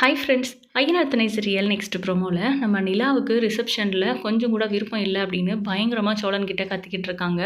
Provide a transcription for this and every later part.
Hi friends ஐயனாத்தனை serial next ப்ரோமோவில் நம்ம நிலாவுக்கு ரிசப்ஷனில் கொஞ்சம் கூட விருப்பம் இல்லை அப்படின்னு பயங்கரமாக சோழன் கிட்ட கத்திக்கிட்டு இருக்காங்க.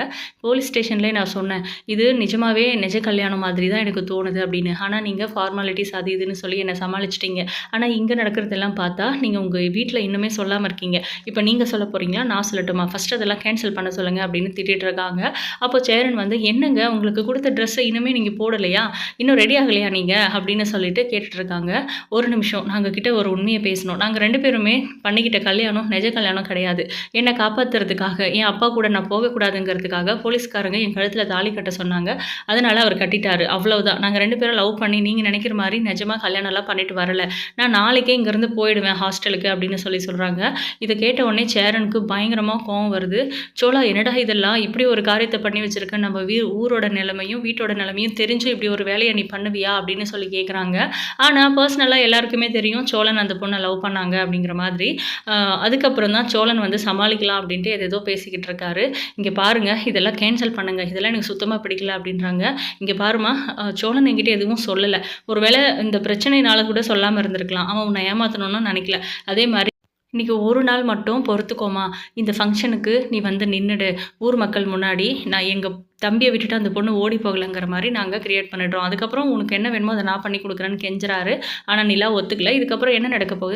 போலீஸ் ஸ்டேஷன்லேயே நான் சொன்னேன் இது நிஜமாவே நிஜ கல்யாணம் மாதிரி தான் எனக்கு தோணுது அப்படின்னு. ஆனால் நீங்கள் ஃபார்மாலிட்டிஸ் அது இதுன்னு சொல்லி என்னை சமாளிச்சிட்டிங்க. ஆனால் இங்கே நடக்கிறதெல்லாம் பார்த்தா நீங்கள் உங்கள் வீட்டில் இன்னுமே சொல்லாமல் இருக்கீங்க. இப்போ நீங்கள் சொல்ல போகிறீங்களா நான் சொல்லட்டுமா? ஃபஸ்ட் அதெல்லாம் கேன்சல் பண்ண சொல்லுங்கள் அப்படின்னு திட்டிகிட்டு இருக்காங்க. அப்போ சேரன் வந்து என்னங்க? உங்களுக்கு கொடுத்த ட்ரெஸ்ஸை இன்னுமே நீங்கள் போடலையா? இன்னும் ரெடி ஆகலையா நீங்கள் அப்படின்னு சொல்லிட்டு கேட்டுட்ருக்காங்க ஒரு நிமிஷம் நாங்கள் கிட்ட ஒரு உண்மையை பேசணும். நாங்கள் ரெண்டு பேருமே பண்ணிக்கிட்ட கல்யாணம் நிஜ கல்யாணம் கிடையாது. என்னை காப்பாற்றுறதுக்காக என் அப்பா கூட நான் போகக்கூடாதுங்கிறதுக்காக போலீஸ்காரங்க என் கழுத்தில் தாலி கட்ட சொன்னாங்க. அதனால் அவர் கட்டிட்டாரு. அவ்வளோதான் நாங்கள் ரெண்டு பேரும் லவ் பண்ணி நீங்கள் நினைக்கிற மாதிரி நிஜமாக கல்யாணம்லாம் பண்ணிட்டு வரல. நான் நாளைக்கே இங்கேருந்து போயிடுவேன் ஹாஸ்டலுக்கு அப்படின்னு சொல்லி சொல்கிறாங்க இதை கேட்ட உடனே சேரனுக்கு பயங்கரமாக கோவம் வருது. சோழா என்னடா இதெல்லாம்? இப்படி ஒரு காரியத்தை பண்ணி வச்சிருக்க. நம்ம வீ ஊரோட நிலைமையும் வீட்டோட நிலைமையும் தெரிஞ்சு இப்படி ஒரு வேலையை நீ பண்ணுவியா அப்படின்னு சொல்லி கேட்குறாங்க ஆனால் பர்சனலாக எல்லாருக்குமே தெரியும் சோழன் அந்த பொண்ணை லவ் பண்ணாங்க அப்படிங்கிற மாதிரி. அதுக்கப்புறம் தான் சோழன் வந்து சமாளிக்கலாம் அப்படின்ட்டு எதேதோ பேசிக்கிட்டு இருக்காரு. இங்கே பாருங்க இதெல்லாம் கேன்சல் பண்ணுங்கள் இதெல்லாம் எனக்கு சுத்தமாக பிடிக்கல அப்படின்றாங்க. இங்கே பாருமா சோழன் என்கிட்ட எதுவும் சொல்லலை. ஒருவேளை இந்த பிரச்சனைனால கூட சொல்லாமல் இருந்திருக்கலாம். அவன் உன்னை ஏமாற்றணும்னு நினைக்கல. அதே மாதிரி இன்றைக்கி ஒரு நாள் மட்டும் பொறுத்துக்கோமா. இந்த ஃபங்க்ஷனுக்கு நீ வந்து நின்றுடு ஊர் மக்கள் முன்னாடி நான் எங்கள் தம்பியை விட்டுட்டு அந்த பொண்ணு ஓடி போகலைங்கிற மாதிரி நாங்கள் க்ரியேட் பண்ணிடுறோம். அதுக்கப்புறம் உனக்கு என்ன வேணுமோ அதை நான் பண்ணி கொடுக்குறேன்னு கெஞ்சுறாரு. ஆனால் நிலா ஒத்துக்கல. இதுக்கப்புறம் என்ன நடக்க போகுது?